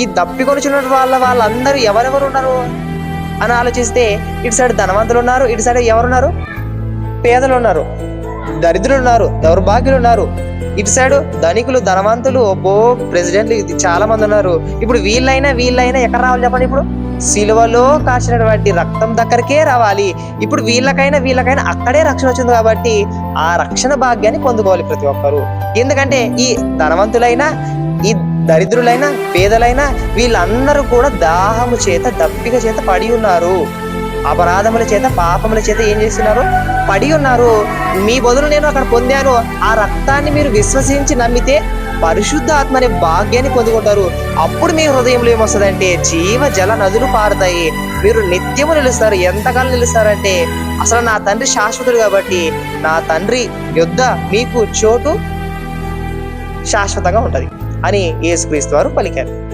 ఈ దప్పికొనిచున్న వాళ్ళ వాళ్ళందరూ ఎవరెవరు ఉన్నారు అని ఆలోచిస్తే ఇటు సైడ్ ధనవంతులు ఉన్నారు ఇటు సైడ్ ఎవరున్నారు? పేదలు ఉన్నారు దరిద్రులు ఉన్నారు దౌర్భాగ్యులు ఉన్నారు ఇటు సైడ్ ధనికులు ధనవంతులు ఓ ప్రెసిడెంట్లు ఇది చాలా మంది ఉన్నారు. ఇప్పుడు వీళ్ళైనా వీళ్ళైనా ఎక్కడ రావాలి చెప్పండి ఇప్పుడు? సిలువలో కాసినటువంటి రక్తం దగ్గరకే రావాలి. ఇప్పుడు వీళ్ళకైనా వీళ్ళకైనా అక్కడే రక్షణ వచ్చింది కాబట్టి ఆ రక్షణ భాగ్యాన్ని పొందుకోవాలి ప్రతి ఒక్కరు. ఎందుకంటే ఈ ధనవంతులైనా ఈ దరిద్రులైనా పేదలైనా వీళ్ళందరూ కూడా దాహము చేత దప్పిక చేత పడి ఉన్నారు. అపరాధముల చేత పాపముల చేత ఏం చేస్తున్నారు? పడి ఉన్నారు. మీ బదులు నేను అక్కడ పొందాను. ఆ రక్తాన్ని మీరు విశ్వసించి నమ్మితే పరిశుద్ధ ఆత్మ అనే భాగ్యాన్ని పొందుకుంటారు. అప్పుడు మీ హృదయంలో ఏమొస్తుందంటే జీవ జల నదులు పారుతాయి. మీరు నిత్యము నిలుస్తారు. ఎంతకాలం నిలుస్తారంటే అసలు నా తండ్రి శాశ్వతుడు కాబట్టి నా తండ్రి యుద్ధ మీకు చోటు శాశ్వతంగా ఉంటుంది. అని ఏసుక్రీస్తు వారు పలికారు.